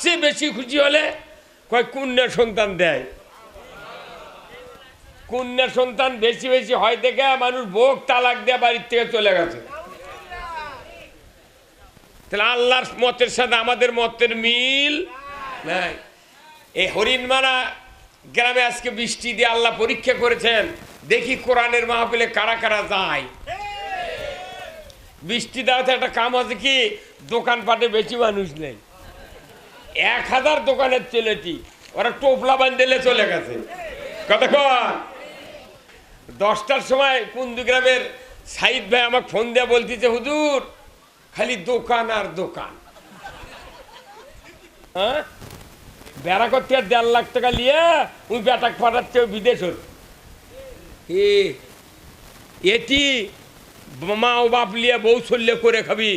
চেয়ে বেশি খুশি হলে কয় কন্যা সন্তান দেয়। কন্যা সন্তান বেশি বেশি হয় দেখে মানুষ ভোগ তালাক দিয়ে বাড়ির থেকে চলে গেছে। তাহলে আল্লাহর মতের সাথে আমাদের মতের মিল নাই। এই হরিণমারা গ্রামে আজকে বৃষ্টি দিয়ে আল্লাহ পরীক্ষা করেছেন, দেখি কোরআনের মাহফিলে কারা কারা যায়। বৃষ্টি দেওয়াতে একটা কাম আছে কি, দোকানপাটে বেশি মানুষ নেই। এক হাজার দোকানের ছেলেটি, ওরা টোপলা বান্ধেলে চলে গেছে। কতক্ষণ দশটার সময় কুন্দু গ্রামের সাইদ ভাই আমাকে ফোন দিয়ে বলতেছে, হুজুর, খালি দোকান আর দোকান। হ্যাঁ? বেড়া করতে আর দেড় লাখ টাকা নিয়ে ওই বেটাক পাঠাচ্ছে বিদেশ এ, এটি মা ও বাপ লিয়ে বউ চললে করে খাবি।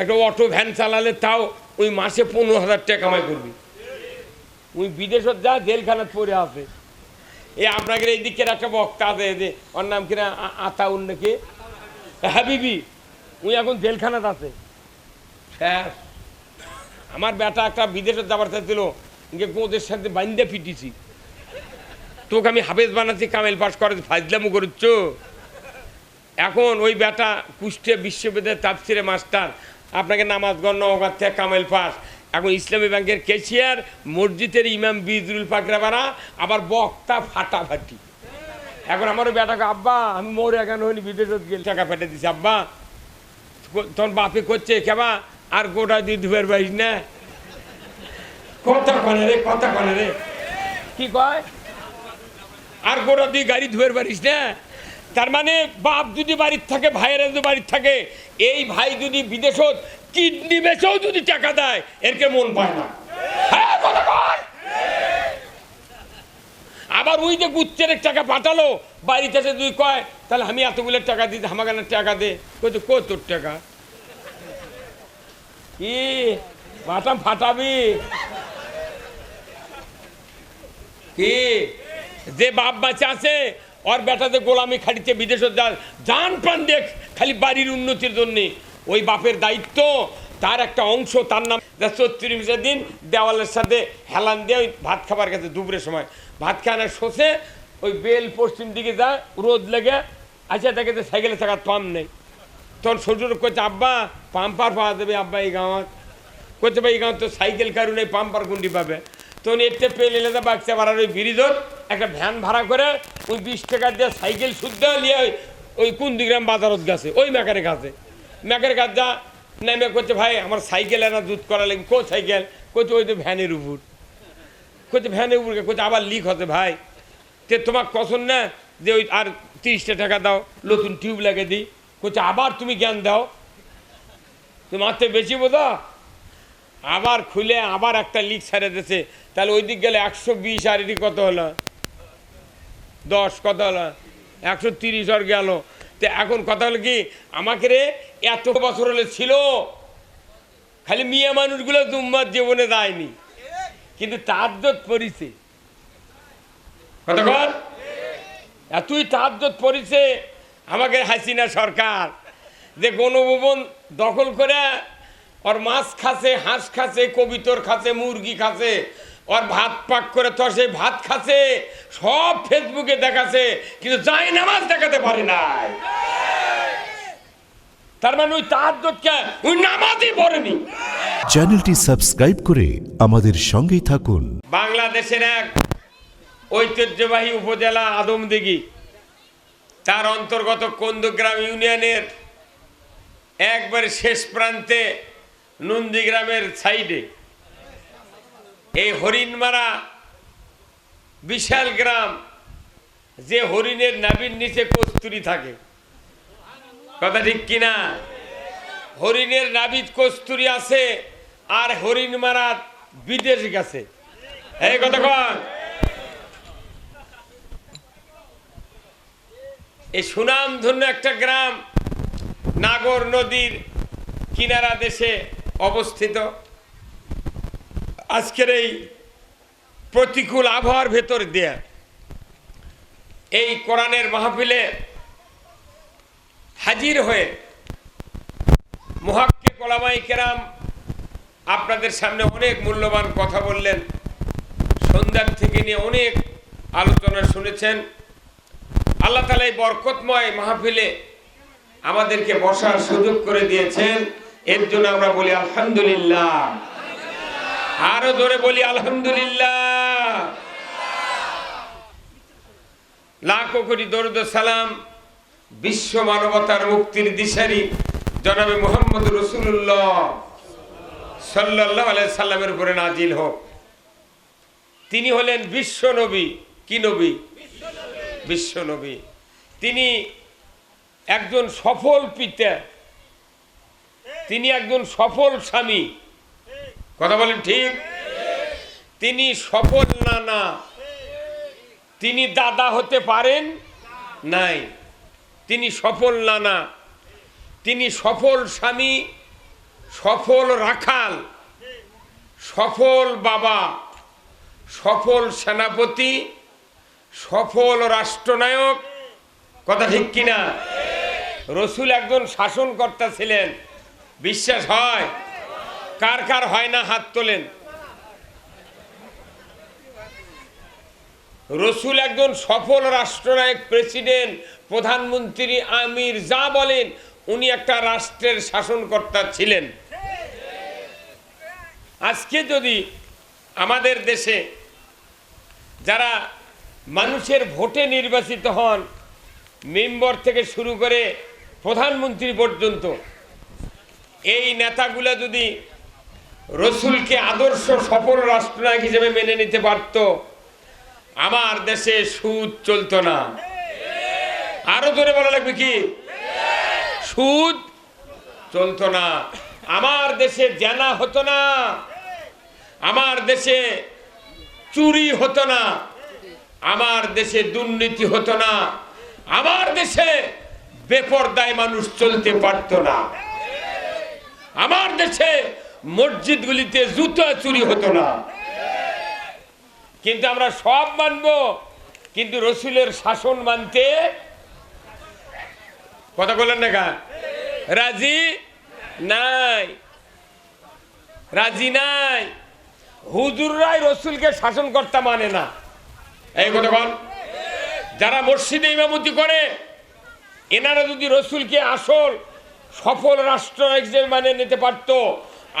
একটা অটো ভ্যান চালালে তাও ওই মাসে পনেরো হাজার টাকা কামাই করবি। ওই বিদেশত যা জেলখানাত পড়ে আছে। এ আপনাকে এই দিকের একটা বক্তা আছে যে ওর নাম কিনা আ- আতাউন নাকি? হাবিবি উনি এখন জেলখানাত আছে। শেষ আমার বেটা একটা বিদেশে যাবার চাইছিল ইনকে গোদের সাথে বাইন্দে ফিটিছি তোকে আমি হাফেজ বানাচ্ছি, কামেল পাস করে ফাজলামু করছ এখন ওই বেটা কুষ্টিয়া বিশ্ববিদ্যালয়ের তাপসিরে মাস্টার আপনাকে নামাজ ওখান থেকে কামেল পাস এখন ইসলামী ব্যাংকের কেশিয়ার মসজিদের ইমাম বিজরুল পাকরাবারা আবার বক্তা ফাটাফাটি। এখন আমার বেটাকে, আব্বা, আমি মোর এখন হইনি? বিদেশত গেল টাকা ফেটে দিছি, আব্বা। তখন বাপে করছে কেবা আর গোটা দিয়ে ধুবের বাইস না। কথা কনে রে, কথা কনে রে। কি কয়? আর গোটা দিয়ে গাড়ি ধুয়ের পারিস না। তার মানে বাপ যদি বাড়ির থাকে, ভাইয়েরা যদি বাড়ির থাকে, এই ভাই যদি বিদেশত, কিডনি বেচেও যদি টাকা দেয় এরকে মন পায় না। হ্যাঁ। আবার ওই যে গুচ্ছের টাকা পাঠালো, বাড়িতে এসে তুই কয়, তাহলে আমি এতগুলো টাকা দিতে, আমাকে টাকা দে। কই তো কত টাকা? কি? বাটাম ফাটাবি? কি? যে বাপ বাচ্চা আছে ওর বেটাতে গোলামি খাটিতে বিদেশে যা জান প্রাণ দেখ, খালি বাড়ির উন্নতির জন্যে। ওই বাপের দায়িত্ব, তার একটা অংশ, তার নাম চত্রিশ দিন দেওয়ালের সাথে হেলান দিয়ে ওই ভাত খাবার গেছে দুপুরের সময়। ভাত খাওয়ানো শোষে ওই বেল পশ্চিম দিকে যা, রোদ লেগে আচ্ছা দেখে যে সাইকেলে থাকার পাম্প নেই। তখন শ্বশুর করছে আব্বা, পাম্পার পাওয়া যাবে আব্বা, এই গাঁৱত করছে ভাই, এই গাঁৱত তো সাইকেল কারু নেই, পাম্পার গুন্ডি পাবে। তখন এতে পেলে লেদা বাচ্চা ভাড়ার ওই ব্রিজত একটা ভ্যান ভাড়া করে ওই বিশ টাকা দিয়ে সাইকেল শুদ্ধ নিয়ে ওই কুন্দিগ্রাম বাজারত গেছে, ওই মেকারের কাছে মেকারের কাছে যা নেমে করছে ভাই, আমার সাইকেল এনা দুধ করা লাগবে। কো সাইকেল? করছে ওই তো ভ্যানের উপর। করছে ভ্যানের উপর করছে আবার লিক হতে ভাই। তে তোমার কসন না যে ওই আর তিরিশটা টাকা দাও, নতুন টিউব লাগিয়ে দিই। করছে আবার তুমি জ্ঞান দাও? তোমার তো বেশি বোঝা আবার খুলে আবার একটা লিক ছেড়ে দিয়েছে। তাহলে ওই দিক গেলে একশো বিশ আর এটি কত হলো? দশ কত হলো? একশো তিরিশ আর গেল। তো এখন কথা হলো কি, আমাকে রে এত বছর হলে ছিল, খালি মিয়া মানুষগুলো দুম্বার জীবনে দেয়নি কিন্তু তার পরিছে কতক্ষণ এতই তাজ্জত পড়েছে আমাকে হাসিনা সরকার যে গণভবন দখল করে ওর মাছ খাচ্ছে হাঁস খাচ্ছে কবিতর খাচ্ছে মুরগি খাচ্ছে ওর ভাত পাক করে তো সেই ভাত খাচ্ছে সব ফেসবুকে দেখাচ্ছে কিন্তু যাই নামাজ দেখাতে পারে নাই। তার মানে ওই তাজ্জতকে ওই নামাজই পড়েনি। চ্যানেলটি সাবস্ক্রাইব করে আমাদের সঙ্গেই থাকুন। বাংলাদেশের এক ঐতিহ্যবাহী উপজেলা আদমদিঘি। তার অন্তর্গত কন্দগ্রাম ইউনিয়নের একবারে শেষ প্রান্তে নন্দীগ্রামের সাইডে। এই হরিণমারা বিশাল গ্রাম, যে হরিণের নাবির নিচে কস্তুরি থাকে। কথা ঠিক কিনা? হরিণের নাবিদ কস্তুরি আছে আর হরিণ মারা বিদেশ গেছে। এই কতক্ষণ এই সুনাম ধন্য একটা গ্রাম, নাগর নদীর কিনারা দেশে অবস্থিত। আজকের এই প্রতিকূল আবহাওয়ার ভেতর দিয়ে এই কোরআনের মাহফিলে হাজির হয়ে মহাক্কে কোলামাই কেরাম আপনাদের সামনে অনেক মূল্যবান কথা বললেন। সন্ধ্যার থেকে নিয়ে অনেক আলোচনা শুনেছেন। আল্লাহ তালা এই বরকতময় মাহফিলে আমাদেরকে বসার সুযোগ করে দিয়েছেন। এর জন্য আমরা বলি আলহামদুলিল্লাহ। আরও জোরে বলি আলহামদুলিল্লাহ। লাখো কোটি সালাম বিশ্ব মানবতার মুক্তির দিশারি জনাবে মোহাম্মদ রসুল্লাহ সাল্লাহ আলাই সাল্লামের উপরে নাজিল হোক। তিনি হলেন বিশ্ব নবী। কি নবী? বিশ্ব নবী। তিনি একজন সফল পিতা। তিনি একজন সফল স্বামী। কথা বলেন ঠিক? তিনি সফল না না? তিনি দাদা হতে পারেন? নাই। তিনি সফল না না? তিনি সফল স্বামী, সফল রাখাল, সফল বাবা, সফল সেনাপতি, সফল রাষ্ট্রনায়ক। কথা ঠিক কিনা? রসুল একজন শাসনকর্তা ছিলেন। বিশ্বাস হয়? কার কার হয় না হাত তোলেন? রসুল একজন সফল রাষ্ট্রনায়ক, প্রেসিডেন্ট, প্রধানমন্ত্রী আমির যা বলেন, উনি একটা রাষ্ট্রের শাসনকর্তা ছিলেন। আজকে যদি আমাদের দেশে যারা মানুষের ভোটে নির্বাচিত হন, মেম্বর থেকে শুরু করে প্রধানমন্ত্রী পর্যন্ত এই নেতাগুলা যদি রসুলকে আদর্শ সফল রাষ্ট্রনায়ক হিসেবে মেনে নিতে পারত, আমার দেশে সুদ চলতো না। আরও জোরে বলা লাগবে কি? সুদ চলতো না। আমার দেশে জানা হতো না। আমার দেশে চুরি হতো না। আমার দেশে দুর্নীতি হতো না। আমার দেশে বেপরদায় মানুষ চলতে পারতো না। আমার দেশে মসজিদগুলিতে জুতো চুরি হতো না। কিন্তু আমরা সব মানব, কিন্তু রসুলের শাসন মানতে কথা বললেন না? রাজি নাই। রাজি নাই। হুজুররাই রসুলকে শাসনকর্তা মানে না। এই কথা বল। যারা মসজিদে ইমামতি করে, এনারা যদি রসুলকে আসল সফল রাষ্ট্র হিসেবে মানে নিতে পারতো।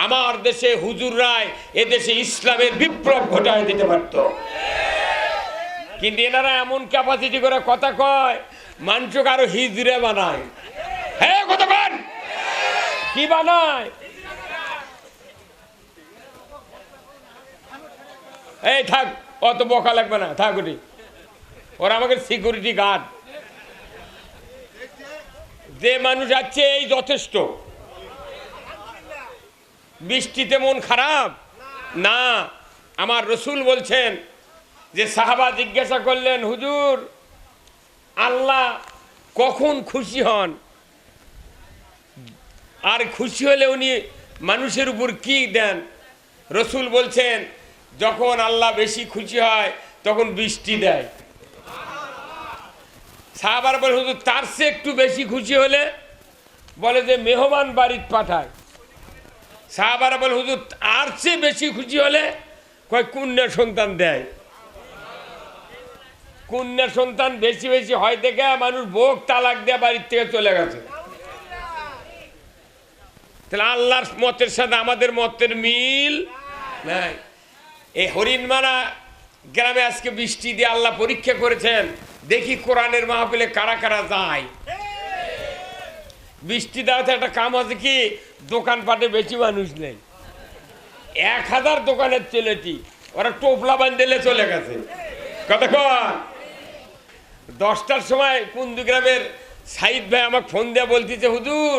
আমার দেশে হুজুররাই এদেশে ইসলামের বিপ্লব ঘটায় দিতে পারত। কিন্তু এনারা এমন ক্যাপাসিটি করে কথা কয় মানুষকে আরও হিজড়ে বানায়। হ্যাঁ বল কি বানায়? এই থাক, অত বকা লাগবে না, থাক ওরা আমাকে সিকিউরিটি গার্ড যে মানুষ আছে এই যথেষ্ট। বৃষ্টিতে মন খারাপ? না। আমার রসুল বলছেন যে সাহাবা জিজ্ঞাসা করলেন, হুজুর, আল্লাহ কখন খুশি হন? আর খুশি হলে উনি মানুষের উপর কি দেন? রসুল বলছেন, যখন আল্লাহ বেশি খুশি হয়, তখন বৃষ্টি দেয়। সাহাবার বলে, হুজুর, তার সে একটু বেশি খুশি হলে বলে যে মেহমান বাড়িতে পাঠায়। সাহাবারা বলে, হুজুর আর চেয়ে বেশি খুশি হলে কয় কন্যা সন্তান দেয়? কন্যা সন্তান বেশি বেশি হয় দেখে মানুষ ভোগ তালাক দেয়া বাড়ির থেকে চলে গেছে। তাহলে আল্লাহর মতের সাথে আমাদের মতের মিল নাই। এই হরিণমারা গ্রামে আজকে বৃষ্টি দিয়ে আল্লাহ পরীক্ষা করেছেন, দেখি কোরআনের মাহফিলে কারা কারা যায়। বৃষ্টি দেওয়াতে একটা কাম আছে কি, দোকানপাটে বেশি মানুষ নেই। এক হাজার দোকানের ছেলেটি, ওরা টোপলা বান্ধেলে চলে গেছে। কতক্ষণ দশটার সময় কুন্দু গ্রামের সাইদ ভাই আমাকে ফোন দিয়ে বলতেছে, হুজুর,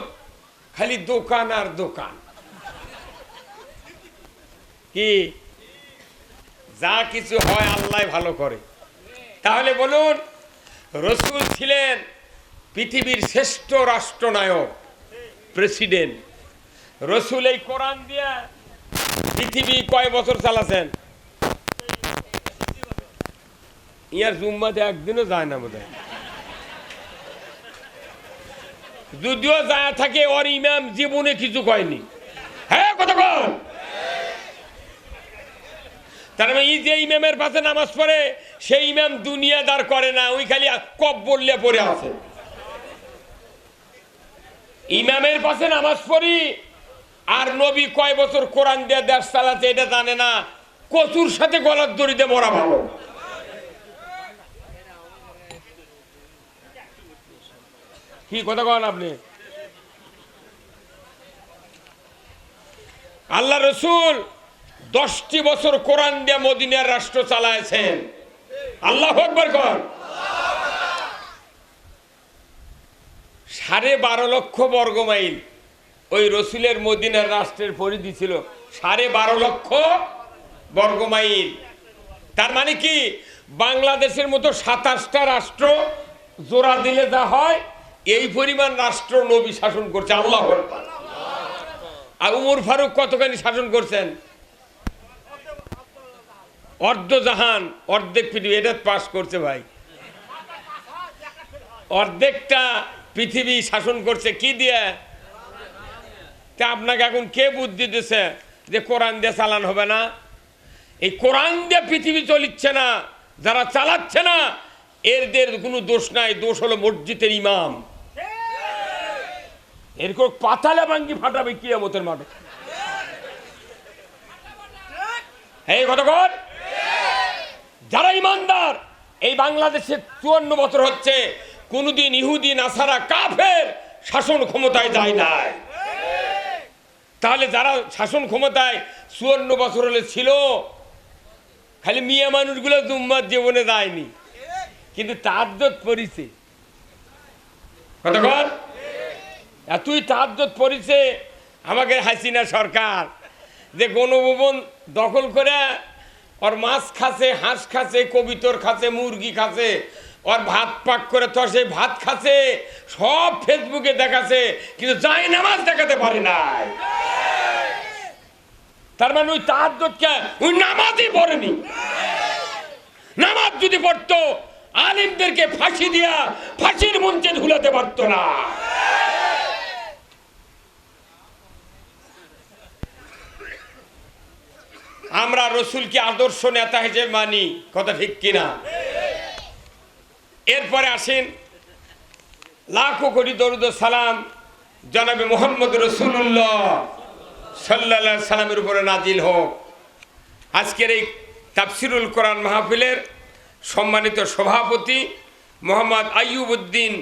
খালি দোকান আর দোকান। কি? যা কিছু হয় আল্লাহ ভালো করে। তাহলে বলুন, রসুল ছিলেন পৃথিবীর শ্রেষ্ঠ রাষ্ট্রনায়ক, প্রেসিডেন্ট। রসুল এই কোরআন দিয়া পৃথিবী কয় বছর চালাছেন? ইয়ার জুম্মাতে একদিনও যায় না বোধ যদিও যায় থাকে, ওর ইমাম জীবনে কিছু কয়নি। হ্যাঁ কথা তার মানে যে ইমামের পাশে নামাজ পড়ে, সেই ইমাম দুনিয়াদার করে না ওই খালি কব বললে পড়ে আছে। ইমামের পাশে নামাজ পড়ি, আর নবী কয় বছর কোরআন দিয়ে দেশ চালাতে, এটা জানে না। কচুর সাথে গলার দড়িতে মরা ভালো। কি কথা কন আপনি? আল্লাহ রসুল দশটি বছর কোরআন দিয়ে মদিনার রাষ্ট্র চালাইছেন। আল্লাহ একবার কর। সাড়ে বারো লক্ষ বর্গ মাইল। ওই রসুলের মদিনার রাষ্ট্রের পরিধি ছিল সাড়ে বারো লক্ষ বর্গ মাইল। তার মানে কি? বাংলাদেশের মতো সাতাশটা রাষ্ট্র জোড়া দিলে যা হয় এই পরিমাণ রাষ্ট্র নবী শাসন করছে। আল্লাহ আর উমর ফারুক কতখানি শাসন করছেন? অর্ধ জাহান, অর্ধেক পৃথিবী এটা পাস করছে ভাই। অর্ধেকটা পৃথিবী শাসন করছে, কি দিয়ে? তা আপনাকে এখন কে বুদ্ধি দিছে যে কোরআন দিয়ে চালান হবে না? এই কোরআন দিয়ে পৃথিবী চলিচ্ছে না, যারা চালাচ্ছে না, এরদের কোনো দোষ নাই, দোষ হলো মসজিদের ইমাম। এরকম পাতালে ভাঙ্গি ফাটাবে কি আমতের মাঠে? এই কতক্ষণ যারা ইমানদার, এই বাংলাদেশে চুয়ান্ন বছর হচ্ছে, কোনদিন ইহুদি, নাসারা, কাফের শাসন ক্ষমতায় যায় নাই। তাহলে যারা শাসন ক্ষমতায় চুয়ান্ন বছর হলে ছিল, খালি মিয়া মানুষগুলো দুম্মার জীবনে যায়নি। কিন্তু তাদ্দত পরিছে কতক্ষণ? এতই তুই তাদ্দত পরিছে আমাকে হাসিনা সরকার যে গণভবন দখল করে ওর মাছ খাচ্ছে, হাঁস খাচ্ছে, কবিতর খাচ্ছে, মুরগি খাচ্ছে, ওর ভাত পাক করে তো ভাত খাচ্ছে, সব ফেসবুকে দেখাচ্ছে, কিন্তু যাই নামাজ দেখাতে পারে নাই। তার মানে ওই তাহাজ্জুদকে ওই নামাজই পড়েনি। নামাজ যদি পড়তো, আলিমদেরকে ফাঁসি দিয়া ফাঁসির মঞ্চে ঝুলাতে পারতো না। আমরা রসুলকে আদর্শ নেতা হিসেবে মানি। কথা ঠিক কিনা? এরপরে আসেন লাখো কোটি দরুদ সালাম জনাবে মোহাম্মদ রসুল্লাহ সাল্লা সালামের উপরে নাজিল হোক। আজকের এই তাফসিরুল কোরআন মাহফিলের সম্মানিত সভাপতি মোহাম্মদ আইয়ুব উদ্দিন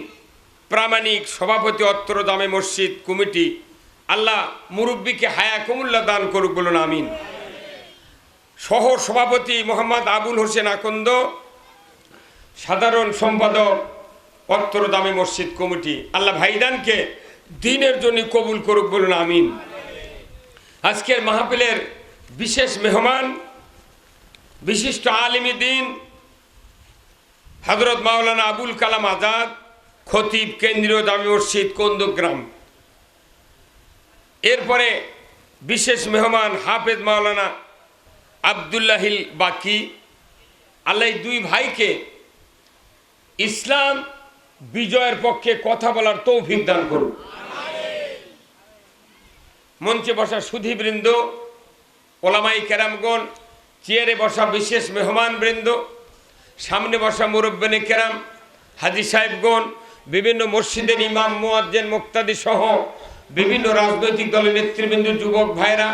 প্রামাণিক সভাপতি অত্র দামে মসজিদ কমিটি। আল্লাহ মুরব্বীকে হায়া কুমুল্লা দান করুক বলুন, আমিন। সহ সভাপতি মোহাম্মদ আবুল হোসেন আকন্দ, সাধারণ সম্পাদক অত্তর দামি মসজিদ কমিটি। আল্লাহ ভাইদানকে দিনের জন্য কবুল করুক বলুন, আমিন। আজকের মাহফিলের বিশেষ মেহমান, বিশিষ্ট আলিমী দিন হজরত মাওলানা আবুল কালাম আজাদ, খতিব কেন্দ্রীয় দামি মসজিদ কন্দগ্রাম এরপরে বিশেষ মেহমান হাফেজ মাওলানা আবদুল্লাহিল বাকি, আল্লাহ দুই ভাইকে ইসলাম বিজয়ের পক্ষে কথা বলার তৌফিক দান করুন। মঞ্চে বসা সুধীবৃন্দ, ওলামাই কেরামগণ, চেয়ারে বসা বিশেষ মেহমান বৃন্দ সামনে বসা মুরব্বেনে কেরাম, হাজি সাহেবগণ, বিভিন্ন মসজিদের ইমাম, মোয়াজ্জেন, মুক্তাদি সহ বিভিন্ন রাজনৈতিক দলের নেতৃবৃন্দ, যুবক ভাইরা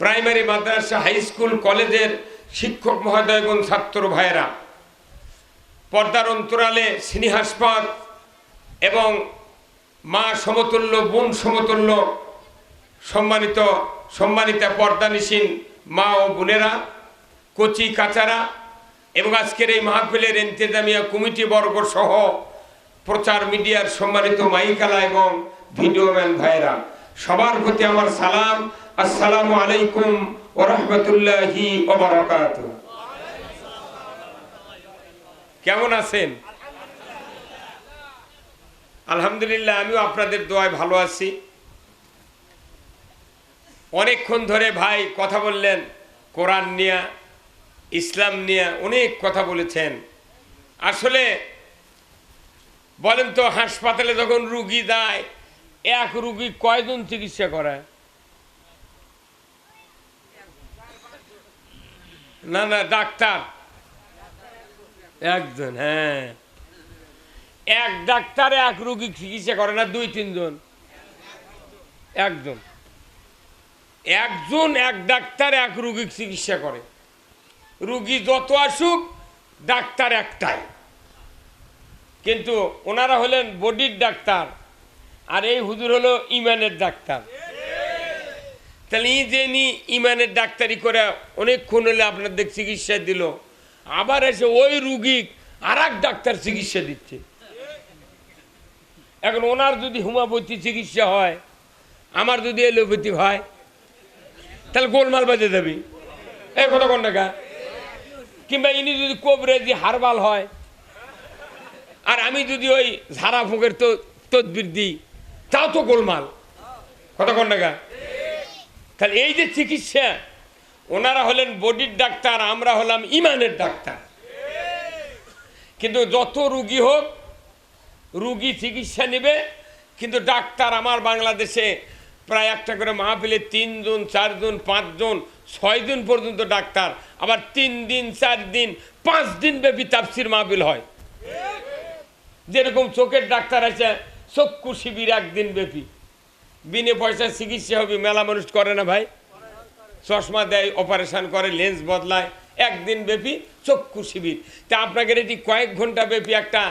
প্রাইমারি মাদ্রাসা হাই স্কুল কলেজের শিক্ষক মহোদয়গণ ছাত্র ভাইরা পর্দার অন্তরালে স্নেহাস্পদ এবং মা সমতুল্য, বোন সমতুল্য, সম্মানিত, সম্মানিতা পর্দানিসীন মা ও বোনেরা, কচি কাচারা এবং আজকের এই মাহফিলের ইন্তেজামিয়া কমিটি বর্গ সহ প্রচার মিডিয়ার সম্মানিত মাইকালা এবং ভিডিওম্যান ভাইরা সবার প্রতি আমার সালাম। আসসালামু আলাইকুম ও রহমতুল্লাহি কেমন আছেন? আলহামদুলিল্লাহ, আমিও আপনাদের দোয়ায় ভালো আছি। অনেকক্ষণ ধরে ভাই কথা বললেন, কোরআন নিয়া, ইসলাম নিয়ে অনেক কথা বলেছেন। আসলে বলেন তো, হাসপাতালে যখন রুগী যায় এক রুগী কয়জন চিকিৎসা করায়? না না, ডাক্তার। একজন হ্যাঁ। এক ডাক্তার, এক রুগী চিকিৎসা করে না, দুই, তিনজন? একজন। একজন, এক ডাক্তার, এক রুগী চিকিৎসা করে। রুগী যত আসুক, ডাক্তার একটাই। কিন্তু ওনারা হলেন বডির ডাক্তার। আর এই হুজুর হলো ইমানের ডাক্তার। তাহলে ই যে নি ইমানের ডাক্তারি করে অনেকক্ষণ হলে আপনাদের চিকিৎসা দিল, আবার এসে ওই রুগী আর ডাক্তার চিকিৎসা দিচ্ছে। এখন ওনার যদি হোমিওপ্যাথি চিকিৎসা হয়, আমার যদি এলোপ্যাথি হয়, তাহলে গোলমাল বাজে যাবি। এই কথা কোন টাকা কিংবা ইনি যদি কবরেজি হারবাল হয়, আর আমি যদি ওই ঝাড়া ফুঁকের তো তদবির দিই তাও তো গোলমাল। কোন টাকা তাহলে এই যে চিকিৎসা, ওনারা হলেন বডির ডাক্তার, আমরা হলাম ইমানের ডাক্তার। কিন্তু যত রুগী হোক, রুগী চিকিৎসা নেবে, কিন্তু ডাক্তার আমার বাংলাদেশে প্রায় একটা করে মাহফিলে তিনজন, চারজন, পাঁচজন ছয় দিন পর্যন্ত ডাক্তার। আবার তিন দিন, চার দিন, পাঁচ দিন ব্যাপী তাপসির মাহফিল হয়। যেরকম চোখের ডাক্তার আছে চক্ষু শিবির একদিন ব্যাপী। বিনে পয়সায় চিকিৎসা হবে, মেলা মানুষ করে না ভাই। চশমা দেয় অপারেশন করে লেন্স বদলায়, একদিন ব্যাপী চক্ষু শিবির। তা আপনাদের এটি কয়েক ঘণ্টা ব্যাপী একটা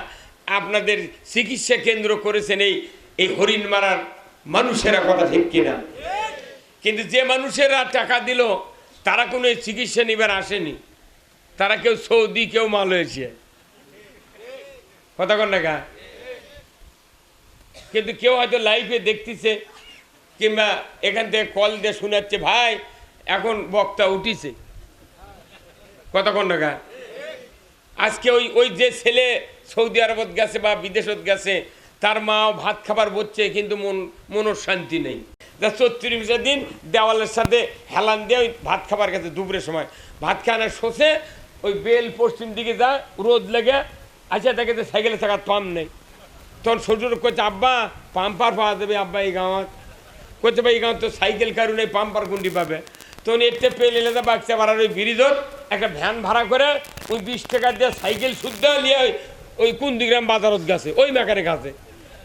আপনাদের চিকিৎসা কেন্দ্র করেছেন এই এই হরিণ মারার মানুষেরা কথা ঠিক কিনা? কিন্তু যে মানুষেরা টাকা দিল, তারা কোনো চিকিৎসা নিবার আসেনি। তারা কেউ সৌদি, কেউ মালয়েশিয়া। কথা কন না? কিন্তু কেউ হয়তো লাইভে দেখতেছে, কিংবা এখান থেকে কল দিয়ে শোনাচ্ছে, ভাই, এখন বক্তা উঠিছে। কতক্ষণ টাকা আজকে ওই ওই যে ছেলে সৌদি আরবত গেছে বা বিদেশত গেছে, তার মাও ভাত খাবার বলছে কিন্তু মন, মনের শান্তি নেই। যা দিন দেওয়ালের সাথে হেলান দিয়ে ওই ভাত খাবার গেছে দুপুরের সময়। ভাত খাওয়ানোর শোষে ওই বেল পশ্চিম দিকে যা রোদ লেগে আচ্ছা দেখে যে সাইকেলে থাকার পাম নেই। তখন শ্বশুর করছে আব্বা পাম্পার পাওয়া যাবে, আব্বা, এই গাঁৱত করছে ভাই, এই গাঁৱত তো সাইকেল কারু নেই পাম্পার কুন্ডি পাবে। তখন এতে পেলে এলে বাচ্চা ভাড়ার ওই ব্রিজত একটা ভ্যান ভাড়া করে ওই বিশ টাকা দিয়ে সাইকেল শুদ্ধ নিয়ে ওই ওই কুন্দিগ্রাম বাজারত গেছে, ওই মেকারের কাছে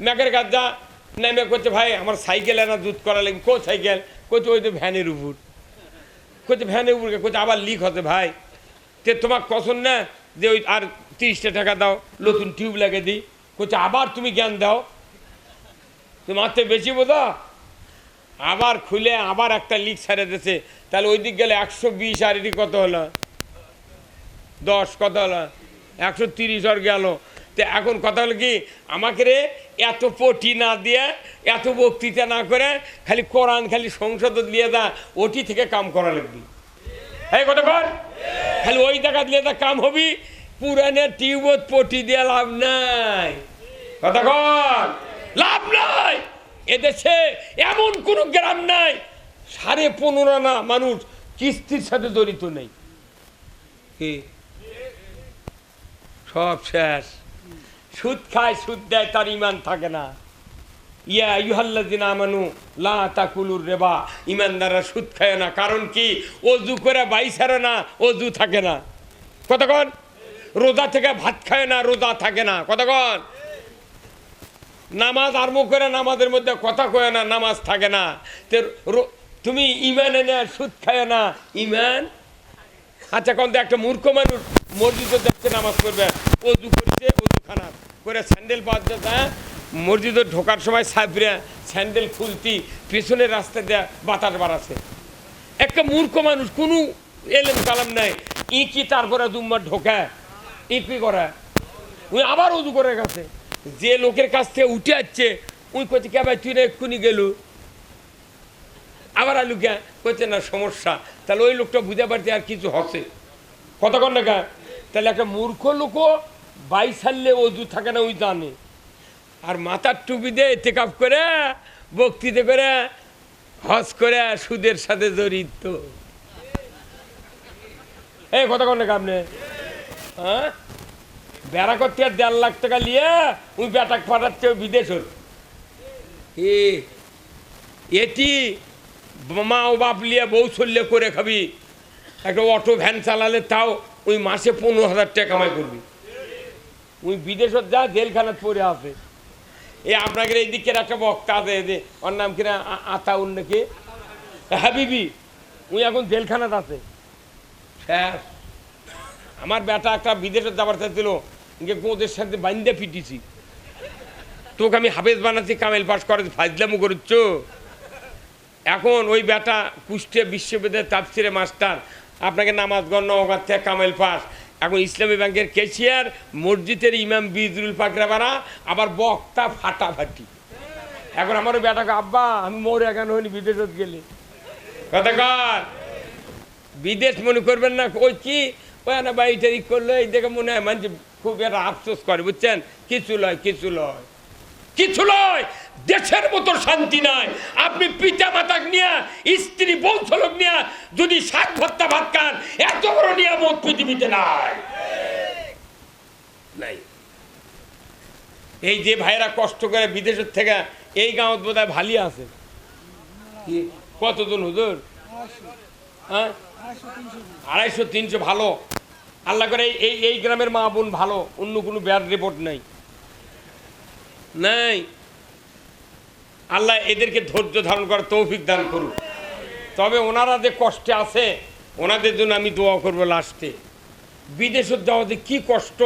মেকারের কাছে যা নেমে করছে ভাই, আমার সাইকেল এনা দুধ করা লাগবে কো সাইকেল করছে ওই তো ভ্যানের উপর। করছে ভ্যানের উপর করছে আবার লিক হতে, ভাই। তে তোমার কসন না যে ওই আর তিরিশটা টাকা দাও, নতুন টিউব লাগে দিই। করছে আবার তুমি জ্ঞান দাও। তোমার তো বেশি বোঝা? আবার খুলে আবার একটা লিক ছেড়ে দিয়েছে। তাহলে ওই দিক গেলে একশো বিশ আর এটি কত হলো? দশ কত হলো? একশো তিরিশ আর গেল। তো এখন কথা হলো কি, আমাকে রে এত পটি না দিয়ে, এত বক্তৃতা না করে খালি কোরআন, খালি সংসদ দিয়ে দা, ওটি থেকে কাম করা লাগবে। এই কত কর। খালি ওই জায়গা দিয়ে তা কাম হবি। পুরানের টিউবত পটি দিয়ে লাভ নাই। কথা কর লাভ নাই। এদেশে এমন কোন গ্রাম নাই, সাড়ে পনেরো না মানুষ কিস্তির সাথে জড়িত নেই। সব শেষ। সুদ খায়, সুদ দেয়, তার ইমান থাকে না। ইয়া ইউহাল্লাদিন আমানু, লা তাকুলুর রেবা। ইমানদাররা সুদ খায় না। কারণ কি? অজু করে বাই ছাড়ে না, অজু থাকে না। কতক্ষণ রোজা থেকে ভাত খায় না, রোজা থাকে না। কতক্ষণ নামাজ আরম্ভ করে নামাজের মধ্যে কথা কয় না, নামাজ থাকে না। তুমি ইমান এনে সুদ খায় না। ইমান আচ্ছা কোন একটা মূর্খ মানুষ মসজিদে যাচ্ছে নামাজ পড়বে। অজু করছে, অজু খানা করে স্যান্ডেল বাজছে হ্যাঁ? মসজিদে ঢোকার সময় সাবরে স্যান্ডেল খুলতি, পেছনের রাস্তা দিয়ে বাতাস বাড়াচ্ছে। একটা মূর্খ মানুষ, কোনো এলেম কালাম নাই। ই কি তারপরে দুম্বার ঢোকায় ই কি করে উনি আবার উজু করে গেছে। যে লোকের কাছ থেকে উঠে আসছে, উনি করছে কে ভাই, তুই না এক্ষুনি গেলু? আবার আলু কে? না, সমস্যা। তাহলে ওই লোকটা বুঝতে পারছে আর কিছু হচ্ছে। কতক্ষণ না তাহলে একটা মূর্খ লোকও বাই সারলে অজু থাকে না ওই জানে। আর মাথার টুপি দিয়ে টেকআপ করে, বক্তৃতা করে, হজ করে, সুদের সাথে জড়িত। এই কতক্ষণ না আপনি? হ্যাঁ? বেড়া করতে আর দেড় লাখ টাকা নিয়ে ওই বেটাক পাঠাচ্ছে বিদেশত এ এটি মা ও বাপ লিয়ে বউ চললে করে খাবি। একটা অটো ভ্যান চালালে তাও ওই মাসে পনেরো হাজার টাকা কামাই করবি। ওই বিদেশত যা জেলখানাত পড়ে আছে। এ আপনাকে এই দিকের একটা বক্তা আছে যে ওর নাম কিনা আ- আতাউন নাকি? হাবিবি উনি এখন জেলখানাত আছে। শেষ আমার বেটা একটা বিদেশে যাবার চাইছিল। গোদের সাথে বাইন্দে পিটিছি। তোকে আমি হাফেজ বানাচ্ছি, কামেল পাস করে ফাজলামু করছ। এখন ওই বেটা কুষ্টিয়া বিশ্ববিদ্যালয়ের তাপসিরে মাস্টার, আপনাকে নামাজ গণ্য থেকে কামেল পাস এখন ইসলামী ব্যাংকের কেশিয়ার মসজিদের ইমাম বিজরুল পাকরাবারা আবার বক্তা ফাটাফাটি এখন আমার ওই বেটাকে, আব্বা, আমি মরে এখন হইনি, বিদেশত গেলে? কথা কর। বিদেশ মনে করবেন না ওই কি? ওই না বাড়ি টাড়ি করল, এই দেখে মনে হয় মানে খুব একটা আফসোস করে, বুঝছেন? কিছু লয় কিছু লয়। কিছু লয়! দেশের মতো শান্তি নাই। আপনি পিতা মাতা নিয়ে, স্ত্রী, বউ নিয়ে যদি শাক ভত্তা ভাত খান, এত বড় নিয়ামত পৃথিবীতে নাই। নাই। এই যে ভাইরা কষ্ট করে বিদেশের থেকে এই গাঁত বোধ হয় ভালি আছে। কতজন হুজুর? হ্যাঁ? আড়াইশো, তিনশো ভালো। আল্লাহ করে এই- এই গ্রামের মা বোন ভালো, অন্য কোনো ব্যাড রিপোর্ট নাই। নাই। আল্লাহ এদেরকে ধৈর্য ধারণ করার তৌফিক দান করুন তবে ওনারা যে কষ্টে আছে, ওনাদের জন্য আমি দোয়া করব লাস্টে। বিদেশের যাওয়াতে কি কষ্ট,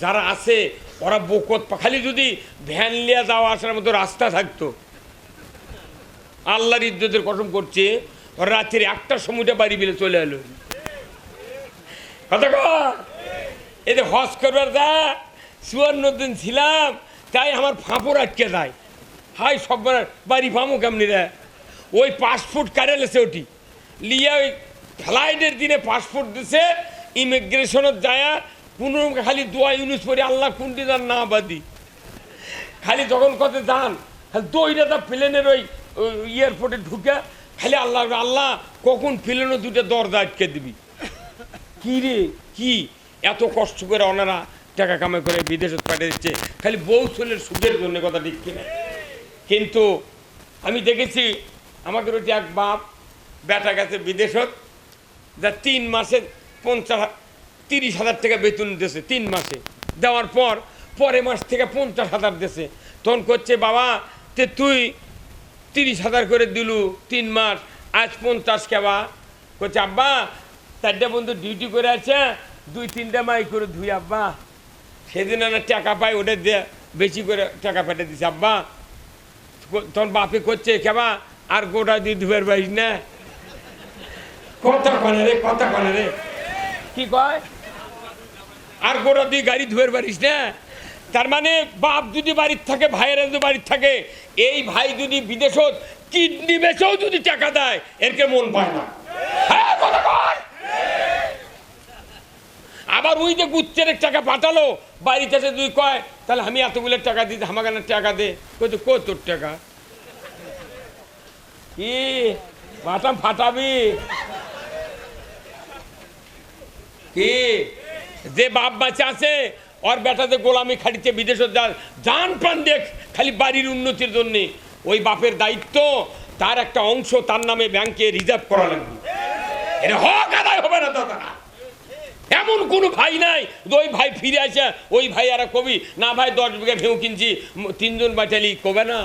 যারা আছে, ওরা বকত খালি যদি ভ্যান লিয়া যাওয়া আসার মতো রাস্তা থাকতো। আল্লাহর ইজ্জতের কসম করছে, রাত্রির একটার সময়টা বাড়ি বিলে চলে এলো। কথা কর এতে হজ করবার যা, চুয়ান্ন দিন ছিলাম, তাই আমার ফাঁপড় আটকে যায়। হাই সব বাড়ি পামো কেমনি রে ওই পাসপোর্ট কারেলেছে ওটি। লিয়া ওই ফ্লাইটের দিনে পাসপোর্ট দিছে ইমিগ্রেশনত যায় কোনো খালি দোয়া ইউনিস পরে আল্লাহ কোনটি তার না বাদি। খালি যখন কত যান, খালি দইটা তা প্লেনের ওই এয়ারপোর্টে ঢুকে, খালি আল্লাহ আল্লাহ কখন প্লেনও দুটো দরজা আটকে দিবি। কি রে? কি? এত কষ্ট করে ওনারা টাকা কামাই করে বিদেশে পাঠিয়ে দিচ্ছে। খালি বউ ছেলের সুখের জন্য কথা ঠিক কিনা কিন্তু আমি দেখেছি, আমাদের ওটি এক বাপ বেটা গেছে বিদেশত, যা তিন মাসে পঞ্চাশ তিরিশ হাজার টাকা বেতন দিয়েছে তিন মাসে। দেওয়ার পর, পরের মাস থেকে পঞ্চাশ হাজার দিয়েছে। তখন করছে, বাবা, তে তুই তিরিশ হাজার করে দিলু তিন মাস, আজ পঞ্চাশ কেবা। করছে, আব্বা চারটে বন্ধু ডিউটি করে আছে দুই তিনটা মাই করে ধুই আব্বা। সেদিন না টাকা পাই ওটা দিয়ে বেশি করে টাকা পেটে দিছে আব্বা। তখন বাপে করছে কেবা আর গোটা দিয়ে ধুয়ের বাইস না। কথা কনে রে কথা কনে রে। কি কয়? আর গোটা দিয়ে গাড়ি ধুয়ের পারিস না। তার মানে বাপ যদি বাড়ির থাকে ভাইয়েরা যদি বাড়ির থাকে এই ভাই যদি বিদেশত কিডনি বেচেও যদি টাকা দেয় এরকে মন পায় না হ্যাঁ, কথা কয়। আবার ওই যে গুচ্ছের টাকা পাঠালো, বাড়িতে এসে তুই কয়, তাহলে আমি এতগুলো টাকা দিতে, আমাকে টাকা দে। কই তো কত টাকা? কি? বাটাম ফাটাবি? কি? যে বাপ বাচ্চা আছে, ওর বেটাতে গোলামি খাটিতে বিদেশে যান জান প্রাণ দেখ, খালি বাড়ির উন্নতির জন্যে। ওই বাপের দায়িত্ব, তার একটা অংশ তার নামে ব্যাংকে রিজার্ভ করা লাগবে। এটা হক আদায় হবে না দাদা এমন কোনো ভাই নাই ওই ভাই ফিরে আসে, ওই ভাই আর কবি, না ভাই দশ বিঘা ভেউ কিনছি তিনজন বাঁচালি, কবে না?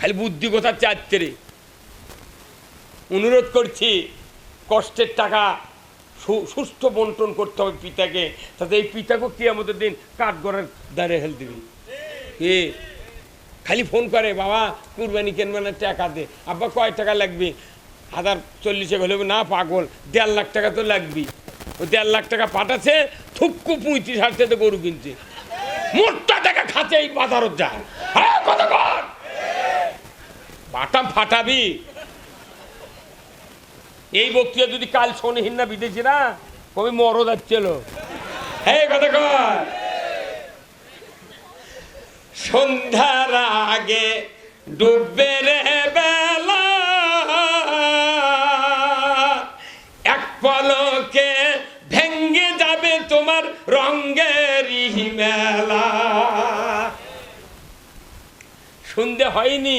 খালি বুদ্ধি কথা চাচ্ছে অনুরোধ করছি, কষ্টের টাকা সুস্থ বন্টন করতে হবে পিতাকে, তাতে এই পিতাকে কি আমাদের দিন কাঠ গড়ার দ্বারে হেল দিবি। কি? খালি ফোন করে, বাবা, কুরবানি কেনবে না টাকা দে। আব্বা, কয় টাকা লাগবে? হাজার চল্লিশে হলে না, পাগল। দেড় লাখ টাকা তো লাগবি দেড় লাখ টাকা পাঠাচ্ছে, থুক্কু পঁয়ত্রিশ হাজার টাকা গরু কিনছে। মোটটা টাকা খাচ্ছে এই বাজারত যায়। বাটাম ফাটাবি। এই বক্তৃতা যদি কাল শোনেহীন না বিদেশি না, কবি মরো যাচ্ছিল। হ্যাঁ কথা কর সন্ধ্যার আগে ডুববে রে বেলা, এক পলকে হয়নি।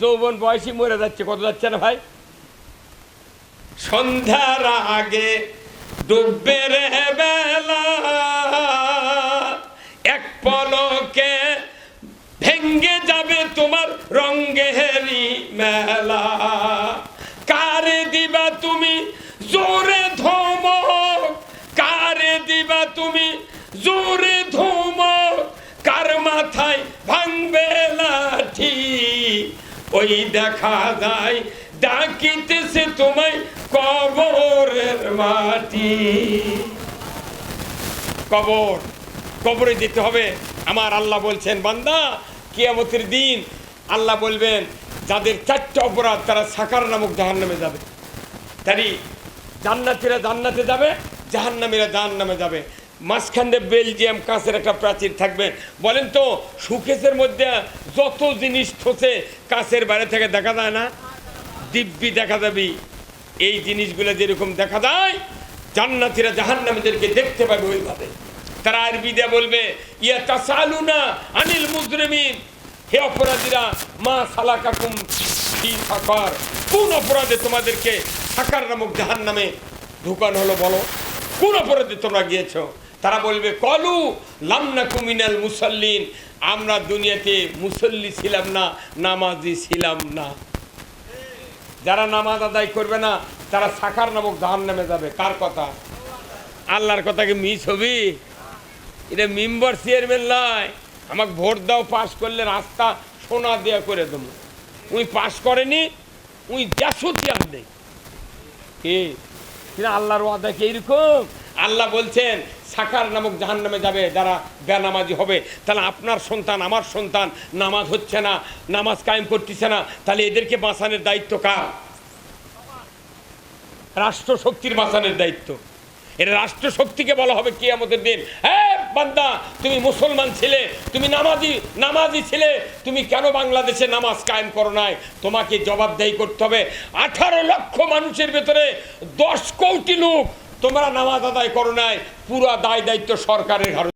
যৌবন বয়সী মরে যাচ্ছে, কত যাচ্ছে না ভাই? সন্ধ্যার আগে ডুববে বেলা, এক পলকে ভেঙ্গে যাবে তোমার রঙ্গেরি মেলা। কারে দিবা তুমি জোরে ওই দেখা যায়, ডাকিতেছে তোমায় কবরের মাটি। কবর, কবরে দিতে হবে। আমার আল্লাহ বলছেন, বান্দা, কিয়ামতের দিন আল্লাহ বলবেন, যাদের চারটা অপরাধ, তারা সাকার নামক জাহান নামে যাবে। তারই জান্নাতিরা জান্নাতে যাবে, জাহান্নামীরা জাহান্নামে যাবে। মাঝখানে বেলজিয়াম কাঁচের একটা প্রাচীর থাকবে। বলেন তো সুকেশের মধ্যে যত জিনিস ঠোসে কাঁচের বাইরে থেকে দেখা যায় না, দিব্যি দেখা যাবি। এই জিনিসগুলো যেরকম দেখা যায়, জান্নাতিরা জাহান্নামীদেরকে দেখতে পাবে ওইভাবে। তারা আরবিতে বলবে, ইয়া তা তাসালুনা আনিল মুজরিমিন। হে অপরাধীরা, মা সালাকাকুম ফি কোন অপরাধে তোমাদেরকে সাকার নামক জাহান্নামে ঢুকানো হলো বলো? কোন অপরাধে তোমরা গিয়েছো? তারা বলবে, কলু লামনা কুমিনাল মুসল্লিন। আমরা দুনিয়াতে মুসল্লি ছিলাম না, নামাজি ছিলাম না। যারা নামাজ আদায় করবে না, তারা সাকার নামক জাহান নামে যাবে। কার কথা? আল্লাহর কথা কি মিস হবি? এটা মেম্বার চেয়ারম্যান নয় আমাকে ভোট দাও, পাস করলে রাস্তা সোনা দেয়া করে দেবো। উই পাস করেনি উই দেশও ত্যাগ নেই। কে? আল্লাহর ওয়াদা কি এইরকম আল্লাহ বলছেন সাকার নামক জাহান নামে যাবে, যারা বেনামাজি হবে। তাহলে আপনার সন্তান, আমার সন্তান, নামাজ হচ্ছে না, নামাজ কায়েম করতেছে না, তাহলে এদেরকে বাঁচানোর দায়িত্ব কার? রাষ্ট্র শক্তির বাঁচানোর দায়িত্ব। এটা রাষ্ট্র শক্তিকে বলা হবে কি আমাদের দিন। হ্যাঁ বান্দা, তুমি মুসলমান ছিলে, তুমি নামাজি নামাজি ছিলে, তুমি কেন বাংলাদেশে নামাজ কায়েম করো নাই? তোমাকে জবাবদাহি করতে হবে। আঠারো লক্ষ মানুষের ভেতরে দশ কোটি লোক তোমরা নামাজ আদায় করো নাই পুরা দায় দায়িত্ব সরকারের ঘাড়ে